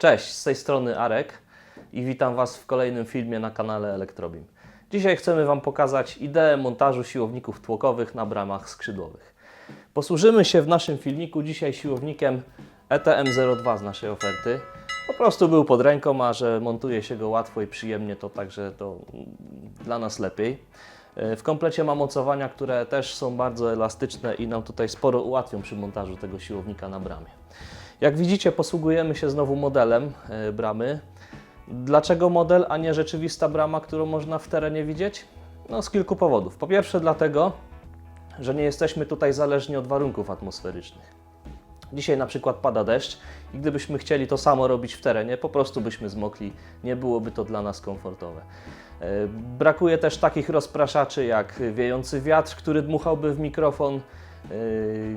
Cześć, z tej strony Arek i witam Was w kolejnym filmie na kanale Elektrobim. Dzisiaj chcemy Wam pokazać ideę montażu siłowników tłokowych na bramach skrzydłowych. Posłużymy się w naszym filmiku dzisiaj siłownikiem E ETM02 z naszej oferty. Po prostu był pod ręką, a że montuje się go łatwo i przyjemnie, to także to dla nas lepiej. E, W komplecie ma mocowania, które też są bardzo elastyczne i nam tutaj sporo ułatwią przy montażu tego siłownika na bramie. Jak widzicie, posługujemy się znowu modelem e, bramy. Dlaczego model, a nie rzeczywista brama, którą można w terenie widzieć? No, z kilku powodów. Po pierwsze, dlatego, że nie jesteśmy tutaj zależni od warunków atmosferycznych. Dzisiaj na przykład pada deszcz i gdybyśmy chcieli to samo robić w terenie, po prostu byśmy zmokli, nie byłoby to dla nas komfortowe. E, Brakuje też takich rozpraszaczy jak wiejący wiatr, który dmuchałby w mikrofon.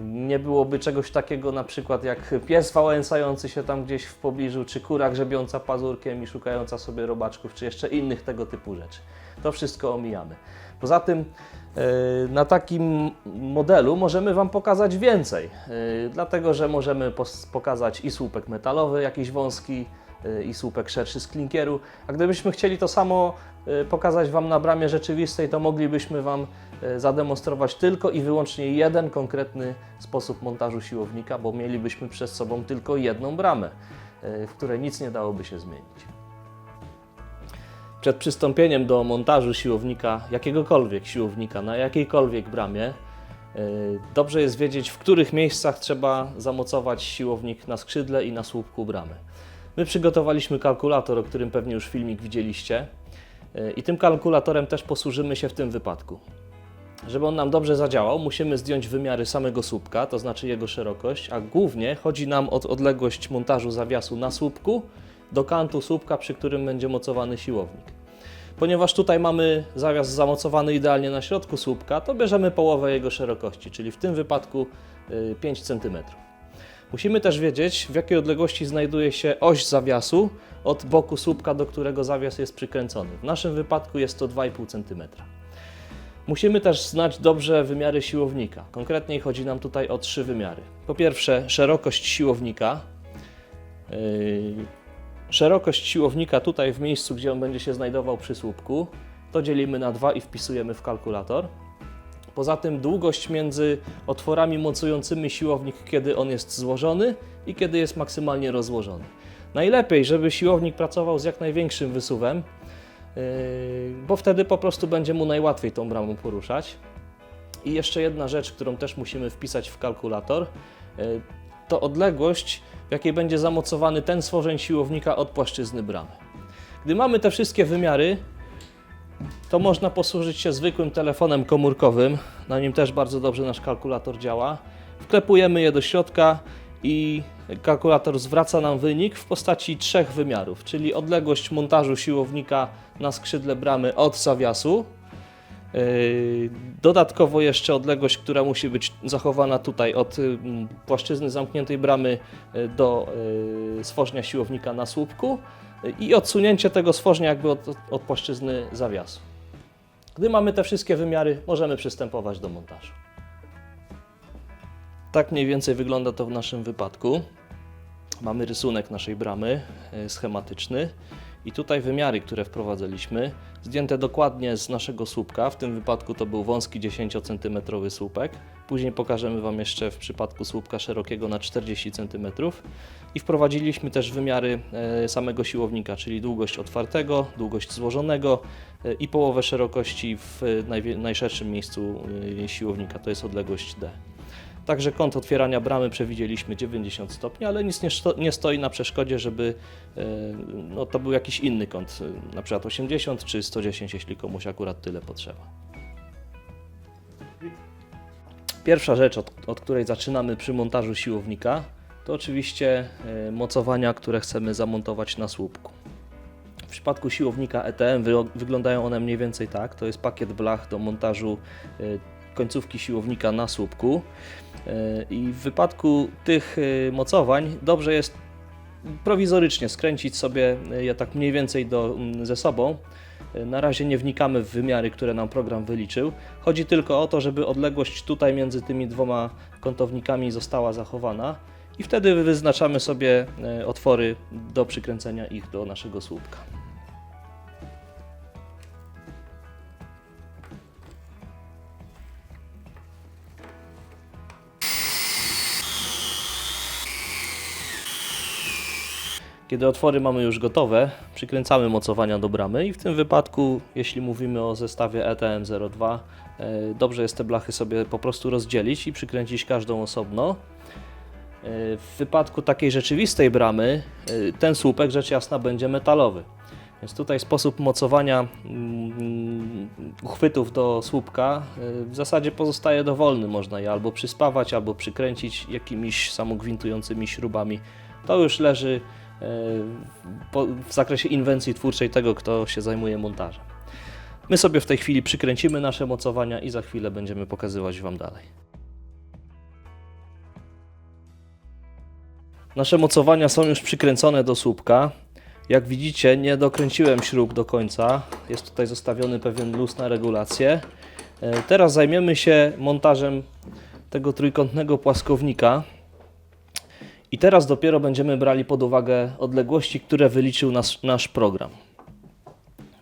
Nie byłoby czegoś takiego na przykład jak pies wałęsający się tam gdzieś w pobliżu, czy kura grzebiąca pazurkiem i szukająca sobie robaczków, czy jeszcze innych tego typu rzeczy. To wszystko omijamy. Poza tym e, na takim modelu możemy Wam pokazać więcej, e, dlatego że możemy pokazać i słupek metalowy, jakiś wąski, e, i słupek szerszy z klinkieru. A gdybyśmy chcieli to samo pokazać Wam na bramie rzeczywistej, to moglibyśmy Wam zademonstrować tylko i wyłącznie jeden konkretny sposób montażu siłownika, bo mielibyśmy przed sobą tylko jedną bramę, e, w której nic nie dałoby się zmienić. Przed przystąpieniem do montażu siłownika, jakiegokolwiek siłownika na jakiejkolwiek bramie, yy, dobrze jest wiedzieć, w których miejscach trzeba zamocować siłownik na skrzydle i na słupku bramy. My przygotowaliśmy kalkulator, o którym pewnie już filmik widzieliście, i tym kalkulatorem też posłużymy się w tym wypadku. Żeby on nam dobrze zadziałał, musimy zdjąć wymiary samego słupka, to znaczy jego szerokość, a głównie chodzi nam o odległość montażu zawiasu na słupku do kantu słupka, przy którym będzie mocowany siłownik. Ponieważ tutaj mamy zawias zamocowany idealnie na środku słupka, to bierzemy połowę jego szerokości, czyli w tym wypadku y, 5 cm. Musimy też wiedzieć, w jakiej odległości znajduje się oś zawiasu od boku słupka, do którego zawias jest przykręcony. W naszym wypadku jest to 2,5 cm. Musimy też znać dobrze wymiary siłownika. Konkretniej chodzi nam tutaj o trzy wymiary. Po pierwsze, szerokość siłownika. Yy, szerokość siłownika tutaj w miejscu, gdzie on będzie się znajdował przy słupku, to dzielimy na 2 i wpisujemy w kalkulator. Poza tym długość między otworami mocującymi siłownik, kiedy on jest złożony i kiedy jest maksymalnie rozłożony. Najlepiej, żeby siłownik pracował z jak największym wysuwem, bo wtedy po prostu będzie mu najłatwiej tą bramą poruszać. I jeszcze jedna rzecz, którą też musimy wpisać w kalkulator, yy, to odległość, w jakiej będzie zamocowany ten stworzeń siłownika od płaszczyzny bramy. Gdy mamy te wszystkie wymiary, to można posłużyć się zwykłym telefonem komórkowym. Na nim też bardzo dobrze nasz kalkulator działa. Wklepujemy je do środka i kalkulator zwraca nam wynik w postaci trzech wymiarów, czyli odległość montażu siłownika na skrzydle bramy od zawiasu. Yy, Dodatkowo jeszcze odległość, która musi być zachowana tutaj od ym, płaszczyzny zamkniętej bramy y, do stworzenia siłownika na słupku i odsunięcie tego stworzenia jakby od, od płaszczyzny zawiasu. Gdy mamy te wszystkie wymiary, możemy przystępować do montażu. Tak mniej więcej wygląda to w naszym wypadku. Mamy rysunek naszej bramy e, schematyczny i tutaj wymiary, które wprowadzaliśmy, zdjęte dokładnie z naszego słupka. W tym wypadku to był wąski 10 cm słupek. Później pokażemy Wam jeszcze w przypadku słupka szerokiego na 40 cm. I wprowadziliśmy też wymiary e, samego siłownika, czyli długość otwartego, długość złożonego e, i połowę szerokości w najszerszym miejscu siłownika, to jest odległość D. Także kąt otwierania bramy przewidzieliśmy 90 stopni, ale nic nie, nie stoi na przeszkodzie, żeby e, no, to był jakiś inny kąt, e, na przykład 80 czy 110, jeśli komuś akurat tyle potrzeba. Pierwsza rzecz, od, od której zaczynamy przy montażu siłownika, to oczywiście e, mocowania, które chcemy zamontować na słupku. W przypadku siłownika ETM wy, wyglądają one mniej więcej tak. To jest pakiet blach do montażu końcówki siłownika na słupku. E, I w wypadku tych e, mocowań dobrze jest prowizorycznie skręcić sobie je tak mniej więcej do, ze sobą. E, Na razie nie wnikamy w wymiary, które nam program wyliczył. Chodzi tylko o to, żeby odległość tutaj między tymi dwoma kątownikami została zachowana I wtedy wyznaczamy sobie otwory do przykręcenia ich do naszego słupka. Kiedy otwory mamy już gotowe, przykręcamy mocowania do bramy i w tym wypadku, jeśli mówimy o zestawie E ETM02, e, dobrze jest te blachy sobie po prostu rozdzielić i przykręcić każdą osobno. E, W wypadku takiej rzeczywistej bramy e, ten słupek rzecz jasna będzie metalowy. Więc tutaj sposób mocowania mm, uchwytów do słupka w zasadzie pozostaje dowolny. Można je albo przyspawać, albo przykręcić jakimiś samogwintującymi śrubami. To już leży w zakresie inwencji twórczej tego, kto się zajmuje montażem. My sobie w tej chwili przykręcimy nasze mocowania i za chwilę będziemy pokazywać Wam dalej. Nasze mocowania są już przykręcone do słupka. Jak widzicie, nie dokręciłem śrub do końca. Jest tutaj zostawiony pewien luz na regulację. E, Teraz zajmiemy się montażem tego trójkątnego płaskownika. I teraz dopiero będziemy brali pod uwagę odległości, które wyliczył nas, nasz program.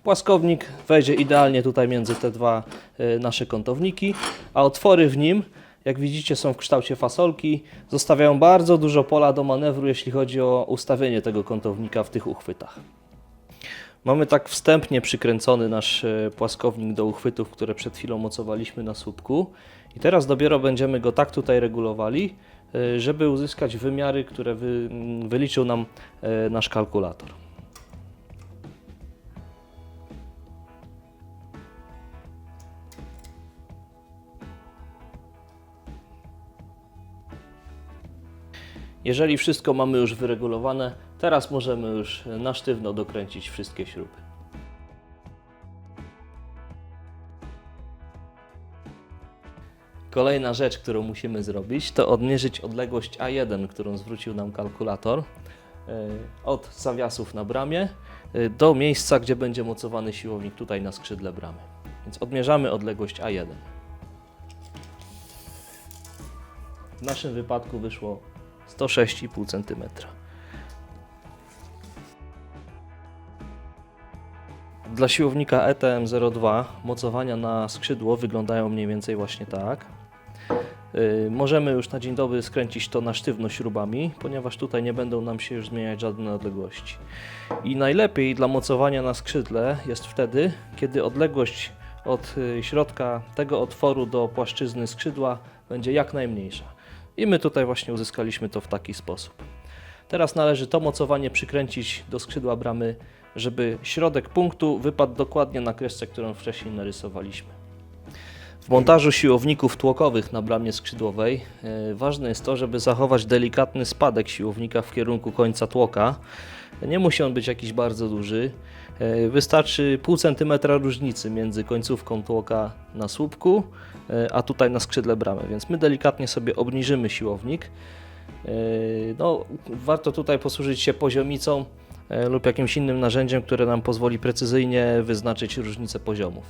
Płaskownik wejdzie idealnie tutaj między te dwa e, nasze kątowniki, a otwory w nim, jak widzicie, są w kształcie fasolki, zostawiają bardzo dużo pola do manewru, jeśli chodzi o ustawienie tego kątownika w tych uchwytach. Mamy tak wstępnie przykręcony nasz e, płaskownik do uchwytów, które przed chwilą mocowaliśmy na słupku. I teraz dopiero będziemy go tak tutaj regulowali, żeby uzyskać wymiary, które wy, m, wyliczył nam e, nasz kalkulator. Jeżeli wszystko mamy już wyregulowane, teraz możemy już na sztywno dokręcić wszystkie śruby. Kolejna rzecz, którą musimy zrobić, to odmierzyć odległość A1, którą zwrócił nam kalkulator e, od zawiasów na bramie e, do miejsca, gdzie będzie mocowany siłownik tutaj na skrzydle bramy. Więc odmierzamy odległość A1. W naszym wypadku wyszło 106,5 cm. Dla siłownika E ETM02 mocowania na skrzydło wyglądają mniej więcej właśnie tak. Yy, możemy już na dzień dobry skręcić to na sztywno śrubami, ponieważ tutaj nie będą nam się już zmieniać żadne odległości. I najlepiej dla mocowania na skrzydle jest wtedy, kiedy odległość od y, środka tego otworu do płaszczyzny skrzydła będzie jak najmniejsza. I my tutaj właśnie uzyskaliśmy to w taki sposób. Teraz należy to mocowanie przykręcić do skrzydła bramy, żeby środek punktu wypadł dokładnie na kresce, którą wcześniej narysowaliśmy. W montażu siłowników tłokowych na bramie skrzydłowej e, ważne jest to, żeby zachować delikatny spadek siłownika w kierunku końca tłoka. Nie musi on być jakiś bardzo duży. E, Wystarczy pół centymetra różnicy między końcówką tłoka na słupku, e, a tutaj na skrzydle bramy, więc my delikatnie sobie obniżymy siłownik. No, warto tutaj posłużyć się poziomicą lub jakimś innym narzędziem, które nam pozwoli precyzyjnie wyznaczyć różnicę poziomów.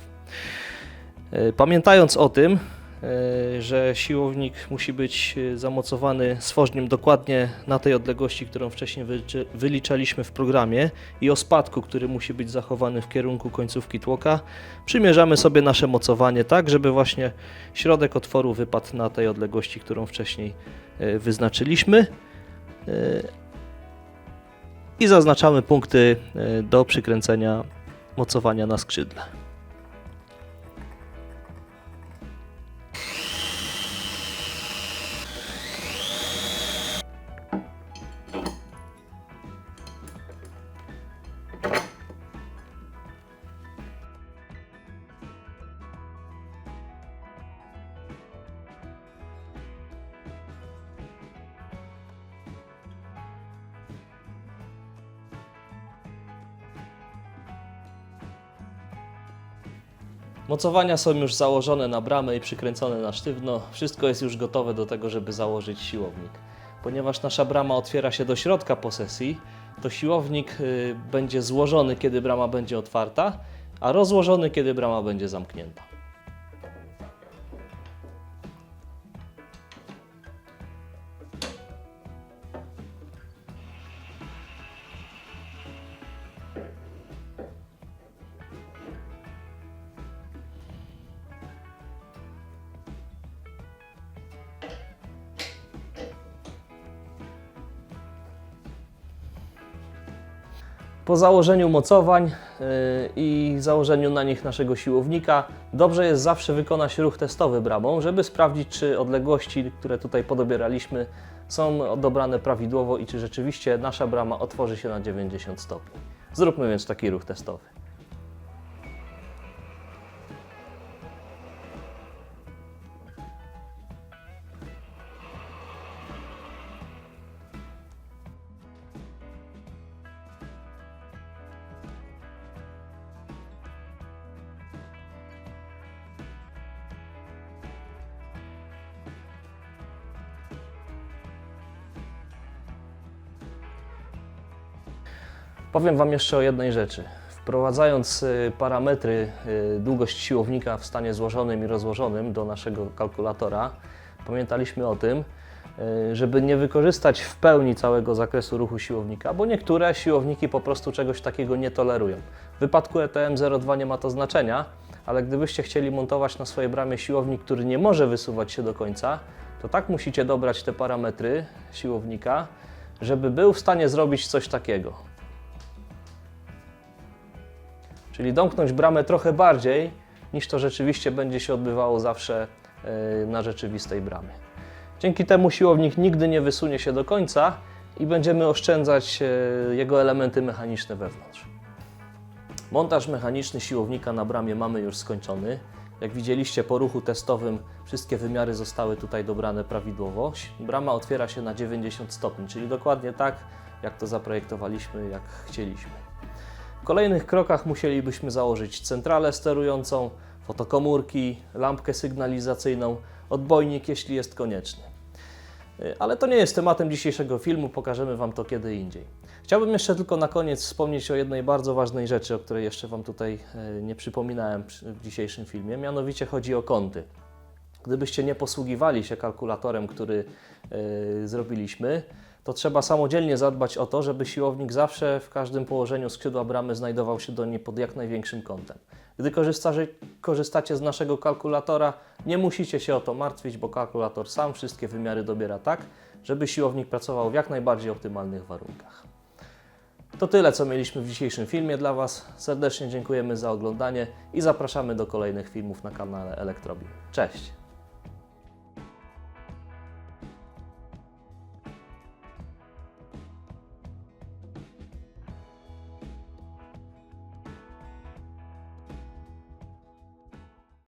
E, Pamiętając o tym, e, że siłownik musi być e, zamocowany stworzeniem dokładnie na tej odległości, którą wcześniej wyliczaliśmy w programie i o spadku, który musi być zachowany w kierunku końcówki tłoka, przymierzamy sobie nasze mocowanie tak, żeby właśnie środek otworu wypadł na tej odległości, którą wcześniej wyznaczyliśmy. I zaznaczamy punkty do przykręcenia mocowania na skrzydle. Mocowania są już założone na bramę i przykręcone na sztywno. Wszystko jest już gotowe do tego, żeby założyć siłownik. Ponieważ nasza brama otwiera się do środka posesji, to siłownik y, będzie złożony, kiedy brama będzie otwarta, a rozłożony, kiedy brama będzie zamknięta. Po założeniu mocowań yy, i założeniu na nich naszego siłownika, dobrze jest zawsze wykonać ruch testowy bramą, żeby sprawdzić, czy odległości, które tutaj podobieraliśmy, są dobrane prawidłowo i czy rzeczywiście nasza brama otworzy się na 90 stopni. Zróbmy więc taki ruch testowy. Powiem Wam jeszcze o jednej rzeczy. Wprowadzając y, parametry y, długość siłownika w stanie złożonym i rozłożonym do naszego kalkulatora, pamiętaliśmy o tym, y, żeby nie wykorzystać w pełni całego zakresu ruchu siłownika, bo niektóre siłowniki po prostu czegoś takiego nie tolerują. W wypadku E ETM02 nie ma to znaczenia, ale gdybyście chcieli montować na swojej bramie siłownik, który nie może wysuwać się do końca, to tak musicie dobrać te parametry siłownika, żeby był w stanie zrobić coś takiego. Czyli domknąć bramę trochę bardziej, niż to rzeczywiście będzie się odbywało zawsze e, na rzeczywistej bramie. Dzięki temu siłownik nigdy nie wysunie się do końca i będziemy oszczędzać e, jego elementy mechaniczne wewnątrz. Montaż mechaniczny siłownika na bramie mamy już skończony. Jak widzieliście po ruchu testowym wszystkie wymiary zostały tutaj dobrane prawidłowo. Brama otwiera się na 90 stopni, czyli dokładnie tak, jak to zaprojektowaliśmy, jak chcieliśmy. W kolejnych krokach musielibyśmy założyć centralę sterującą, fotokomórki, lampkę sygnalizacyjną, odbojnik, jeśli jest konieczny. Y, Ale to nie jest tematem dzisiejszego filmu, pokażemy Wam to kiedy indziej. Chciałbym jeszcze tylko na koniec wspomnieć o jednej bardzo ważnej rzeczy, o której jeszcze Wam tutaj y, nie przypominałem przy- w dzisiejszym filmie, mianowicie chodzi o kąty. Gdybyście nie posługiwali się kalkulatorem, który y, zrobiliśmy, to trzeba samodzielnie zadbać o to, żeby siłownik zawsze w każdym położeniu skrzydła bramy znajdował się do niej pod jak największym kątem. Gdy korzystacie, z naszego kalkulatora, nie musicie się o to martwić, bo kalkulator sam wszystkie wymiary dobiera tak, żeby siłownik pracował w jak najbardziej optymalnych warunkach. To tyle, co mieliśmy w dzisiejszym filmie dla Was. Serdecznie dziękujemy za oglądanie i zapraszamy do kolejnych filmów na kanale Elektrobim. Cześć!